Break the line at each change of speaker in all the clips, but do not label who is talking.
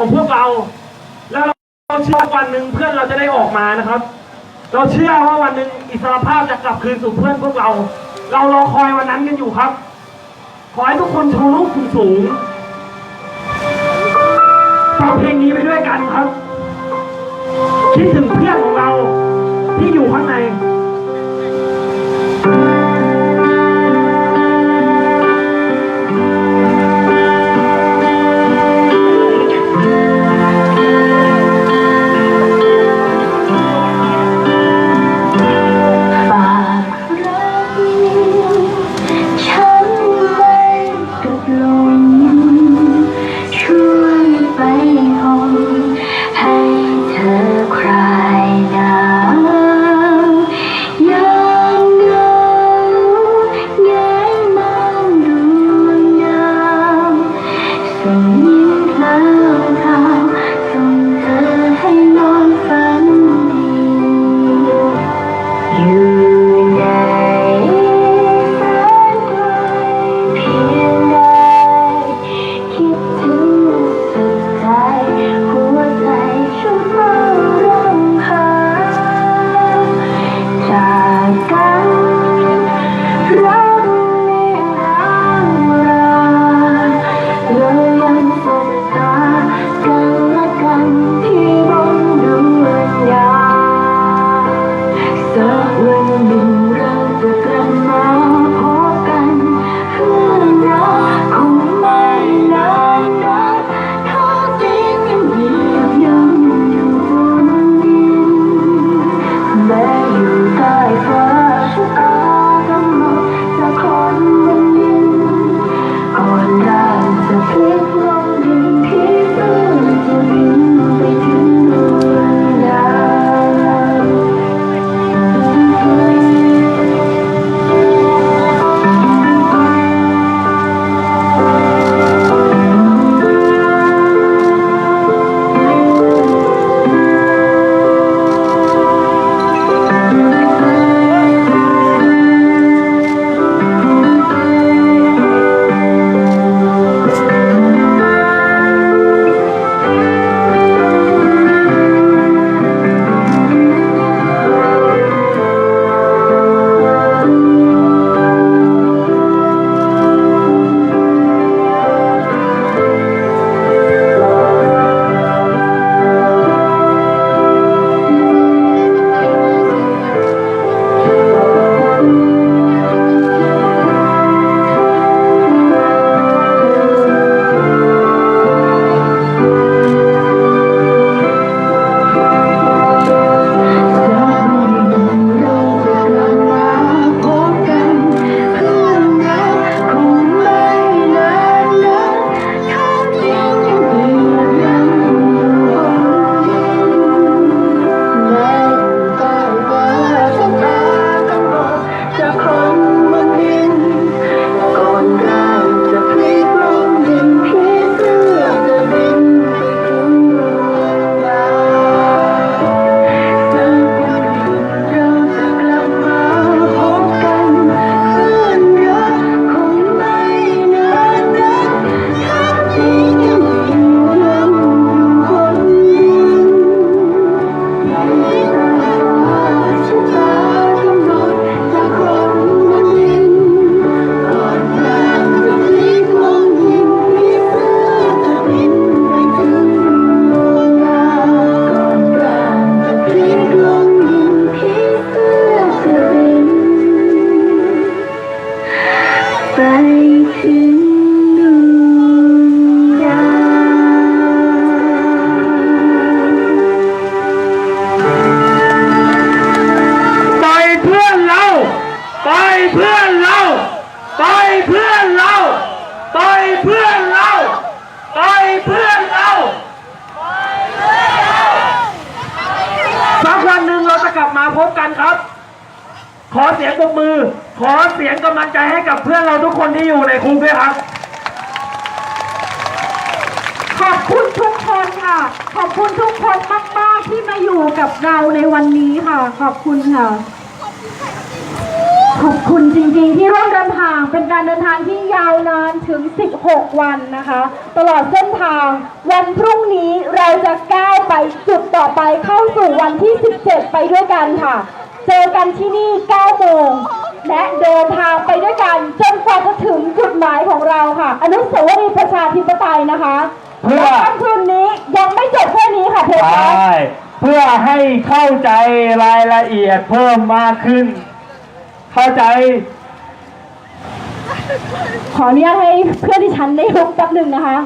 ของพวกเรา แล้วเราเชื่อว่าวันหนึ่งเพื่อนเราจะได้ออกมานะครับ เราเชื่อว่าวันหนึ่งอิสรภาพจะกลับคืนสู่เพื่อนพวกเรา เรารอคอยวันนั้นกันอยู่ครับ ขอให้ทุกคนชูลูกสูงๆฟังเพลงนี้ไปด้วยกันครับ คิดถึงเพื่อน อ ปรบมือ ขอเสียงกำลังใจให้กับเพื่อนเราทุกคนที่อยู่ในคุกด้วยครับ
ขอบคุณทุกคนค่ะ ขอบคุณทุกคนมาก ๆ ที่มาอยู่กับเราในวันนี้ค่ะ ขอบคุณค่ะ
ข
ขอบคุณจริง ๆ ที่ร่วมเดินทางเป็นการเดินทางที่ยาวนานถึง 16 วันนะคะ ตลอดเส้นทาง วันพรุ่งนี้เราจะก้าวไปจุดต่อไปเข้าสู่วันที่ 17 ไปด้วยกันค่ะ เจอกันที่นี่ 9 โมง และเดินทางไปด้วยกันจนกว่าจะถึงจุดหมายของเราค่ะ อนุสาวรีย์ประชาธิปไตยนะคะ
เพื่อ
และค่ำคืนนี้ยังไม่จบแค่นี้ค่ะเพชร
ใช่เพื่อให้เข้าใจรายละเอียดเพิ่มมากขึ้น เข้าใจ
ขออนุญาตให้เพื่อนที่ฉันได้ลุกแป๊บหนึ่งนะคะ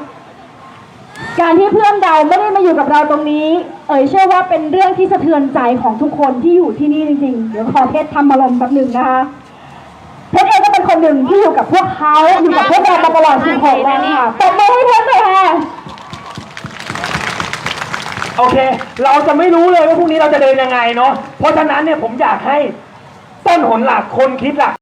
การที่เพื่อนเราไม่ได้มาอยู่กับเราตรงนี้ เอ๋ยเชื่อว่าเป็นเรื่องที่สะเทือนใจของทุกคนที่อยู่ที่นี่จริงๆ เดี๋ยวขอเพชรทำอารมณ์แป๊บหนึ่งนะคะ เพชรเองก็เป็นคนหนึ่งที่อยู่กับพวกเขาอยู่กับพวกเรามาตลอด16วันค่ะตบมือให้เพชรเลยค่ะ
โอเค เราจะไม่รู้เลยว่าพรุ่งนี้เราจะเดินยังไงเนาะ เพราะฉะนั้นเนี่ยผมอยากให้ต้นหนหลักคนคิดหลัก